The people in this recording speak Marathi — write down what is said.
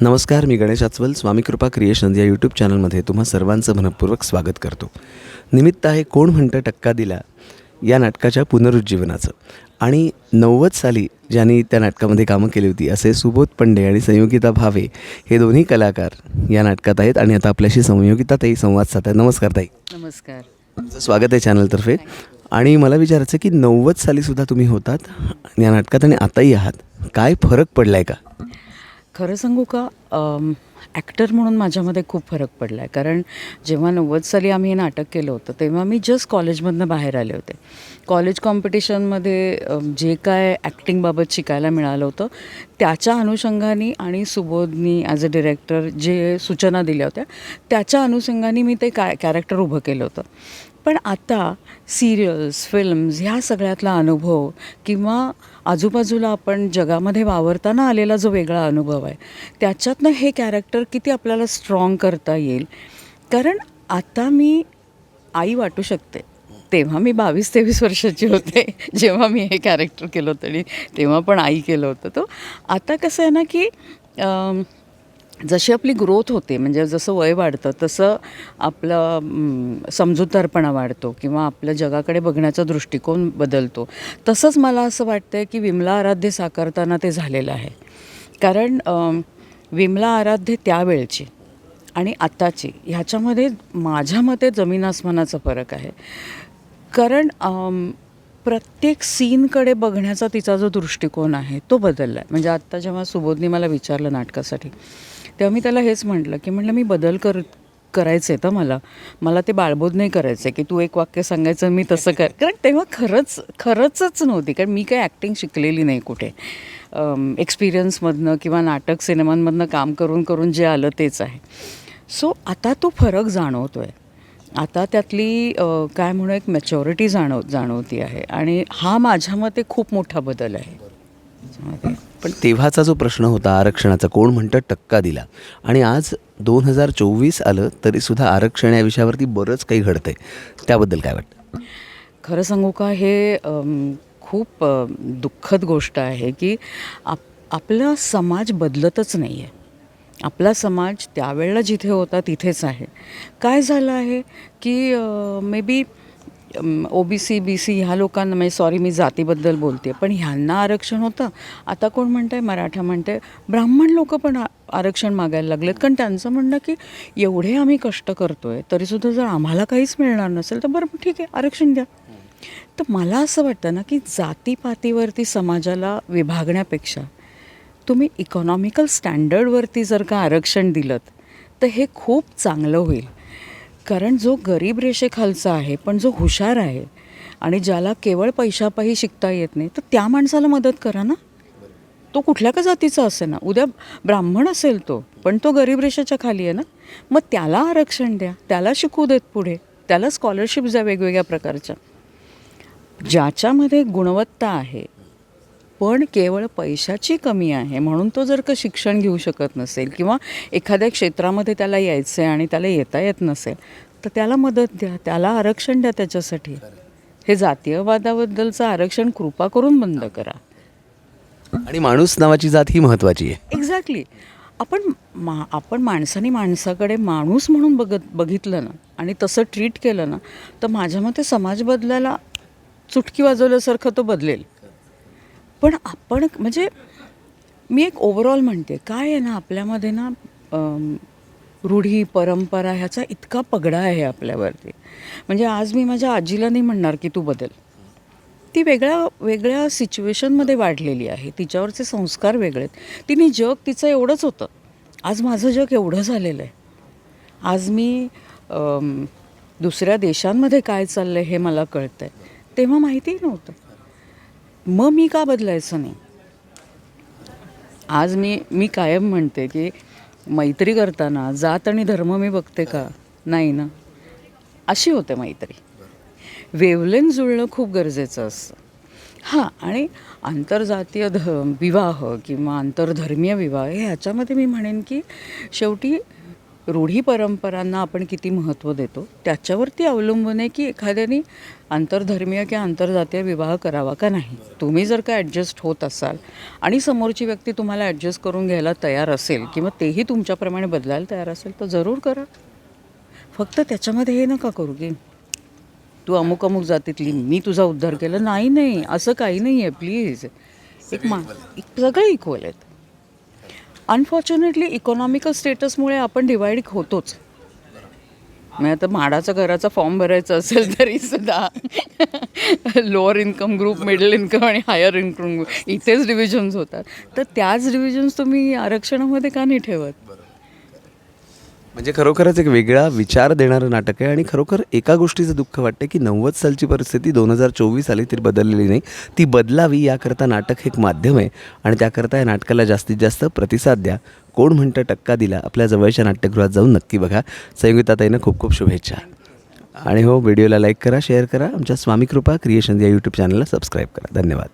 नमस्कार मी गणेश आचवल स्वामी कृपा क्रिएशन्स या यूट्यूब चॅनलमध्ये तुम्हा सर्वांचं मनपूर्वक स्वागत करतो. निमित्त आहे कोण म्हणतं टक्का दिला या नाटकाच्या पुनरुज्जीवनाचं. आणि नव्वद साली ज्यांनी त्या नाटकामध्ये कामं केली होती असे सुबोध पंडे आणि संयोगिता भावे हे दोन्ही कलाकार या नाटकात आहेत आणि आता आपल्याशी संयोगिता ताई संवाद साधतात नमस्कार ताई. नमस्कार. तुमचं स्वागत आहे चॅनलतर्फे. आणि मला विचारायचं की नव्वद सालीसुद्धा तुम्ही होतात या नाटकात आणि आताही आहात. काय फरक पडला आहे का? खरं सांगू का? ॲक्टर म्हणून माझ्यामध्ये खूप फरक पडला आहे कारण जेव्हा नव्वद साली आम्ही हे नाटक केलं होतं तेव्हा मी जस्ट कॉलेजमधनं बाहेर आले होते. कॉलेज कॉम्पिटिशनमध्ये जे काय ॲक्टिंगबाबत शिकायला मिळालं होतं त्याच्या अनुषंगाने आणि सुबोधनी ॲज अ डिरेक्टर जे सूचना दिल्या होत्या त्याच्या अनुषंगाने मी ते काय कॅरेक्टर उभं केलं होतं. पण आता सिरियल्स फिल्म्स ह्या सगळ्यातला अनुभव किंवा आजूबाजूला आपण जगामध्ये वावरताना आलेला जो वेगळा अनुभव आहे त्याच्यातनं हे कॅरेक्टर किती आपल्याला स्ट्रॉंग करता येईल? कारण आता मी आई वाटू शकते. तेव्हा मी बावीस तेवीस वर्षाची होते. जेव्हा मी हे कॅरेक्टर केलं होतं आणि तेव्हा पण आई केलं होतं. तो आता कसं आहे ना की जशी आपली ग्रोथ होते म्हणजे जसं वय वाढतं तसं आपलं समजूतदारपणा वाढतो किंवा आपल्या जगाकडे बघण्याचा दृष्टिकोन बदलतो. तसंच मला असं वाटतं की विमला आराध्य साकारताना ते झालेलं आहे. कारण विमला आराध्य त्यावेळची आणि आत्ताची ह्याच्यामध्ये माझ्या मते जमीन आसमानाचा फरक आहे. कारण प्रत्येक सीनकडे बघण्याचा तिचा जो दृष्टिकोन आहे तो बदलला आहे म्हणजे आत्ता जेव्हा सुबोधनी मला विचारलं नाटकासाठी तेव्हा मी त्याला हेच म्हटलं की म्हटलं मी बदल कर करायचं आहे तर मला. मला ते बाळबोध नाही करायचं आहे की तू एक वाक्य सांगायचं मी तसं कर. कारण तेव्हा खरंच खरंचच नव्हती. कारण मी काही ॲक्टिंग शिकलेली नाही कुठे. एक्सपिरियन्समधनं किंवा नाटक सिनेमांमधनं काम करून करून जे आलं तेच आहे. सो आता तो फरक जाणवतो आहे आता त्यातली काय म्हणू एक मॅच्युरिटी जाणव जाणवती आहे. आणि हा माझ्या मते खूप मोठा बदल आहे. पण तेव्हाचा जो प्रश्न होता आरक्षणाचा कोण म्हणतं टक्का दिला. आणि आज दोन हजार चोवीस आलं तरीसुद्धा आरक्षण या विषयावरती बरंच काही घडतंय. त्याबद्दल काय वाटतं? खरं सांगू का हे खूप दुःखद गोष्ट आहे की आप आपला समाज बदलतच नाही आहे आपला समाज त्यावेळेला जिथे होता तिथेच आहे. काय झालं आहे की may B O B C B C ह्या लोकांना म्हणजे सॉरी मी जातीबद्दल बोलते पण ह्यांना आरक्षण होतं. आता कोण म्हणतं आहे मराठा म्हणते आहे ब्राह्मण लोक पण आ- आरक्षण मागायला लागलेत. कारण त्यांचं म्हणणं की एवढे आम्ही कष्ट करतो आहे तरीसुद्धा जर आम्हाला काहीच मिळणार नसेल तर बरं ठीक आहे आरक्षण द्या. तर मला असं वाटतं ना की जातीपातीवरती समाजाला विभागण्यापेक्षा तुम्ही इकॉनॉमिकल स्टँडर्डवरती जर का आरक्षण दिलं तर हे खूप चांगलं होईल. कारण जो गरीब रेषेखालचा आहे पण जो हुशार आहे आणि ज्याला केवळ पैशापायी शिकता येत नाही तर त्या माणसाला मदत करा ना. तो कुठल्या का जातीचा असे ना? उद्या ब्राह्मण असेल तो पण तो गरीब रेषेच्या खाली आहे ना. मग त्याला आरक्षण द्या त्याला शिकू देत पुढे त्याला स्कॉलरशिप द्या वेगवेगळ्या प्रकारच्या. ज्याच्यामध्ये गुणवत्ता आहे पण केवळ पैशाची कमी आहे म्हणून तो जर का शिक्षण घेऊ शकत नसेल किंवा एखाद्या क्षेत्रामध्ये त्याला यायचं आहे आणि त्याला येता येत नसेल तर त्याला मदत द्या त्याला आरक्षण द्या त्याच्यासाठी. हे जातीयवादाबद्दलचं आरक्षण कृपा करून बंद करा. आणि माणूस नावाची जात ही महत्त्वाची आहे. एक्झॅक्टली आपण मा आपण माणसाने माणसाकडे माणूस म्हणून बघत बघितलं ना आणि तसं ट्रीट केलं ना तर माझ्या मते समाज बदलायला चुटकी वाजवल्यासारखं तो बदलेल. पण आपण म्हणजे मी एक ओव्हरऑल म्हणते काय आहे ना आपल्यामध्ये ना रूढी परंपरा ह्याचा इतका पगडा आहे आपल्यावरती. म्हणजे आज मी माझ्या आजीला नाही म्हणणार की तू बदल. ती वेगळ्या वेगळ्या सिच्युएशनमध्ये वाढलेली आहे. तिच्यावरचे संस्कार वेगळे आहेत. तिने जग तिचं एवढंच होतं. आज माझं जग एवढं झालेलं आहे. आज मी दुसऱ्या देशांमध्ये काय चाललं आहे हे मला कळतं आहे तेव्हा माहितीही नव्हतं. मग मी का बदलायचं नाही? आज मी मी कायम म्हणते की मैत्री करताना जात आणि धर्म मी बघते का? नाही ना. अशी होते मैत्री. वेवलेन जुळणं खूप गरजेचं असतं. हां आणि आंतरजातीय ध विवाह किंवा आंतरधर्मीय विवाह हे ह्याच्यामध्ये मी म्हणेन की शेवटी रूढी परंपरांना आपण किती महत्त्व देतो त्याच्यावरती अवलंबून आहे की एखाद्याने आंतरधर्मीय किंवा आंतरजातीय विवाह करावा का नाही? तुम्ही जर का ॲडजस्ट होत असाल आणि समोरची व्यक्ती तुम्हाला ॲडजस्ट करून घ्यायला तयार असेल किंवा तेही तुमच्याप्रमाणे बदलायला तयार असेल तर जरूर करा. फक्त त्याच्यामध्ये हे नका करू की तू अमुक अमुक जातीतली मी तुझा उद्धार केला. नाही नाही असं काही नाही आहे प्लीज एक मा सगळं सगळे इक्वल आहेत. अनफॉर्च्युनेटली इकॉनॉमिकल स्टेटसमुळे आपण डिवाइड होतोच. म्हणजे आता म्हाडाचा घराचा फॉर्म भरायचा असेल तरी सुद्धा lower income group middle income आणि हायर इन्कम ग्रुप इथेच डिव्हिजन्स होतात. तर त्याच डिव्हिजन्स तुम्ही आरक्षणामध्ये का नाही ठेवत? म्हणजे खरोखरच एक वेगळा विचार देणारं नाटक आहे आणि खरोखर एका गोष्टीचं दुःख वाटतं की नव्वद सालची परिस्थिती दोन हजार चोवीस आली तरी बदललेली नाही. ती बदलावी याकरता नाटक हे एक माध्यम आहे आणि त्याकरता या नाटकाला जास्तीत जास्त प्रतिसाद द्या. कोण म्हणतं टक्का दिला? आपल्या जवळच्या नाट्यगृहात जाऊन नक्की बघा. संयुक्ताताईनं खूप खूप शुभेच्छा. आणि हो व्हिडिओला लाईक करा शेअर करा. आमच्या स्वामी कृपा क्रिएशन या यूट्यूब चॅनलला सबस्क्राईब करा. धन्यवाद.